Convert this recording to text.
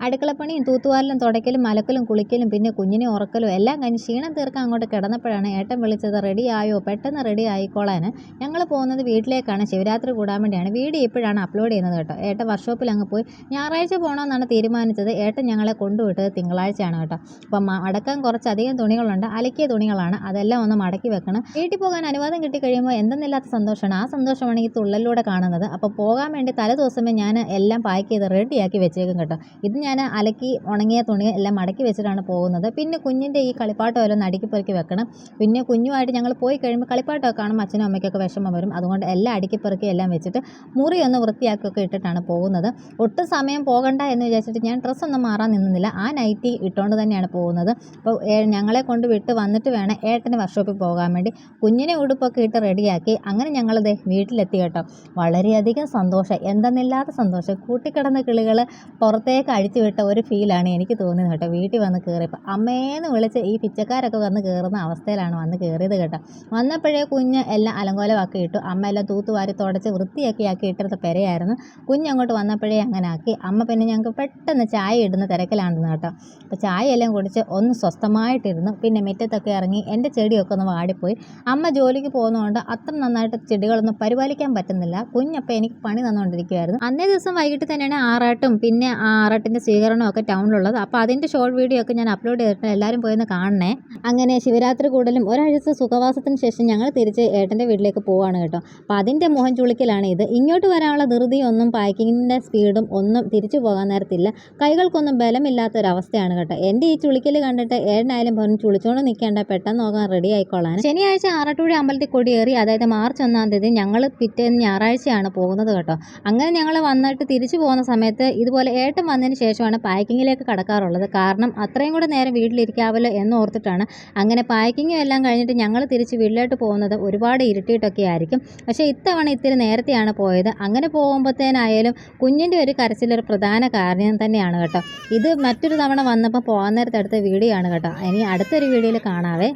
അടുക്കളപ്പണിയും തൂത്തുവാരലും തുടയ്ക്കലും മലക്കലും കുളിക്കലും പിന്നെ കുഞ്ഞിനെ ഉറക്കലും എല്ലാം കഴിഞ്ഞ് ക്ഷീണം തീർക്കാൻ അങ്ങോട്ട് കിടന്നപ്പോഴാണ് ഏട്ടൻ വിളിച്ചത് റെഡി ആയോ? പെട്ടെന്ന് റെഡി ആയിക്കോളാൻ ഞങ്ങൾ പോകുന്നത് വീട്ടിലേക്കാണ്. ശിവരാത്രി കൂടാൻ വേണ്ടിയാണ്. വീഡിയോ ഇപ്പോഴാണ് അപ്ലോഡ് ചെയ്യുന്നത് കേട്ടോ. ഏട്ടൻ വർക്ക്ഷോപ്പിൽ അങ്ങ് പോയി. ഞായറാഴ്ച പോകണമെന്നാണ് തീരുമാനിച്ചത്. ഏട്ടൻ ഞങ്ങളെ കൊണ്ടുവിട്ടത് തിങ്കളാഴ്ചയാണ് കേട്ടോ. അപ്പം മടക്കാൻ കുറച്ചധികം തുണികളുണ്ട്. അലക്കിയ തുണികളാണ്. അതെല്ലാം ഒന്ന് മടക്കി വെക്കണം. വീട്ടിൽ പോകാൻ അനുവാദം കിട്ടിക്കഴിയുമ്പോൾ എന്തെന്നില്ലാത്ത സന്തോഷമാണ്. ആ സന്തോഷമാണ് ഈ തുള്ളലിലൂടെ കാണുന്നത്. അപ്പോൾ പോകാൻ വേണ്ടി തലേ ദിവസമേ ഞാൻ എല്ലാം പാക്ക് ചെയ്ത് റെഡിയാക്കി വെച്ചേക്കും കേട്ടോ. ഇത് ഞാൻ അലക്കി ഉണങ്ങിയ തുണി എല്ലാം മടക്കി വെച്ചിട്ടാണ് പോകുന്നത്. പിന്നെ കുഞ്ഞിന്റെ ഈ കളിപ്പാട്ടം എല്ലാം അടുക്കി പെറുക്കി വെക്കണം. പിന്നെ കുഞ്ഞുമായിട്ട് ഞങ്ങൾ പോയി കഴിയുമ്പോൾ കളിപ്പാട്ടമൊക്കെ കാണുമ്പോൾ അച്ഛനും അമ്മയ്ക്കൊക്കെ വിഷമം വരും. അതുകൊണ്ട് എല്ലാം അടുക്കി പെറുക്കി എല്ലാം വെച്ചിട്ട് മുറി ഒന്ന് വൃത്തിയാക്കിയൊക്കെ ഇട്ടിട്ടാണ് പോകുന്നത്. ഒട്ടും സമയം പോകണ്ട എന്ന് വിചാരിച്ചിട്ട് ഞാൻ ഡ്രസ്സൊന്നും മാറാൻ നിന്നില്ല. ആ നൈറ്റി ഇട്ടുകൊണ്ട് തന്നെയാണ് പോകുന്നത്. അപ്പോൾ ഞങ്ങളെ കൊണ്ട് വിട്ട് വന്നിട്ട് വേണം ഏട്ടന് വർക്ക്ഷോപ്പിൽ പോകാൻ വേണ്ടി. കുഞ്ഞിനെ ഉടുപ്പൊക്കെ ഇട്ട് റെഡിയാക്കി അങ്ങനെ ഞങ്ങളത് വീട്ടിലെത്തി കേട്ടോ. വളരെയധികം സന്തോഷം. എന്തെന്നില്ലാത്ത സന്തോഷം. കൂട്ടിക്കിടന്ന കിളികൾ പുറത്തേക്ക് അഴിച്ചു വിട്ട ഒരു ഫീലാണ് എനിക്ക് തോന്നുന്നത് കേട്ടോ. വീട്ടിൽ വന്ന് കയറിയപ്പോൾ അമ്മേന്ന് വിളിച്ച് ഈ പിച്ചക്കാരൊക്കെ വന്ന് കയറുന്ന അവസ്ഥയിലാണ് വന്ന് കയറിയത് കേട്ടോ. വന്നപ്പോഴേ കുഞ്ഞ് എല്ലാം അലങ്കോലമാക്കി ഇട്ടു. അമ്മ എല്ലാം തൂത്തുവാരി തുടച്ച് വൃത്തിയാക്കി ആക്കി ഇട്ടിരുന്ന പെരയായിരുന്നു. കുഞ്ഞ് അങ്ങോട്ട് വന്നപ്പോഴേ അങ്ങനെ ആക്കി. അമ്മ പിന്നെ ഞങ്ങൾക്ക് പെട്ടെന്ന് ചായ ഇടുന്ന തിരക്കിലാണെന്ന് കേട്ടോ. അപ്പോൾ ചായ എല്ലാം കുടിച്ച് ഒന്ന് സ്വസ്ഥമായിട്ടിരുന്നു. പിന്നെ മുറ്റത്തൊക്കെ ഇറങ്ങി എന്റെ ചെടിയൊക്കെ ഒന്ന് വാടിപ്പോയി. അമ്മ ജോലിക്ക് പോകുന്നതുകൊണ്ട് അത്ര നന്നായിട്ട് ചെടികളൊന്നും പരിപാലിക്കാൻ പറ്റുന്നില്ല. കുഞ്ഞപ്പം എനിക്ക് പണി തന്നുകൊണ്ടിരിക്കുമായിരുന്നു അന്നേ ദിവസം വൈകിട്ട് തന്നെയാണ് ആറാട്ടും പിന്നെ ആറാട്ടിന്റെ സ്വീകരണവും ഒക്കെ ടൗണിലുള്ളത്. അപ്പോൾ അതിന്റെ ഷോർട്ട് വീഡിയോ ഒക്കെ ഞാൻ അപ്ലോഡ് ചെയ്തിട്ടുണ്ട്. എല്ലാവരും പോയി കാണണേ. അങ്ങനെ ശിവരാത്രി കൂടുതലും ഒരാഴ്ച സുഖവാസത്തിന് ശേഷം ഞങ്ങൾ തിരിച്ച് ഏട്ടന്റെ വീട്ടിലേക്ക് പോവാണ് കേട്ടോ. അപ്പോൾ അതിന്റെ മുഖം ചുളിക്കലാണ് ഇത്. ഇങ്ങോട്ട് വരാനുള്ള ധൃതിയൊന്നും പാക്കിങ്ങിന്റെ സ്പീഡും ഒന്നും തിരിച്ചു പോകാൻ നേരത്തില്ല. കൈകൾക്കൊന്നും ബലമില്ലാത്ത ഒരവസ്ഥയാണ് കേട്ടോ. എന്റെ ഈ ചുളിക്കൽ കണ്ടിട്ട് ഏട്ടനായാലും പറഞ്ഞു ചുളിച്ചോണ്ട് നിൽക്കേണ്ട പെട്ടെന്ന് നോക്കാൻ റെഡി ആയിക്കോളാൻ ശനിയാഴ്ച ആറട്ടൂഴി അമ്പലത്തിൽ കൊടിയേറി അതായത് മാർച്ച് ഒന്നാം തീയതി ഞങ്ങൾ പിറ്റേന്ന് ഞായറാഴ്ചയാണ് പോകുന്നത് കേട്ടോ. അങ്ങനെ ഞങ്ങൾ വന്നിട്ട് തിരിച്ചു പോകുന്ന സമയത്ത് ഇതുപോലെ ഏട്ടൻ വന്നതിന് ശേഷമാണ് പാക്കിങ്ങിലേക്ക് കടക്കാറുള്ളത്. കാരണം അത്രയും കൂടെ നേരം വീട്ടിലിരിക്കാവല്ലോ എന്നോർത്തിട്ടാണ് അങ്ങനെ പാക്കിങ്ങും എല്ലാം കഴിഞ്ഞിട്ട് ഞങ്ങൾ തിരിച്ച് വീട്ടിലോട്ട് പോകുന്നത് ഒരുപാട് ഇരുട്ടിയിട്ടൊക്കെ ആയിരിക്കും. പക്ഷേ ഇത്തവണ ഇത്തിരി നേരത്തെയാണ് പോയത്. അങ്ങനെ പോകുമ്പോഴത്തേനായാലും കുഞ്ഞിന്റെ ഒരു കരച്ചിലൊരു പ്രധാന കാരണം തന്നെയാണ് കേട്ടോ. ഇത് മറ്റൊരു തവണ വന്നപ്പോൾ പോകാൻ നേരത്തെ അടുത്ത വീഡിയോ ആണ് കേട്ടോ. ഇനി അടുത്തൊരു വീഡിയോയിൽ കാണാവേ.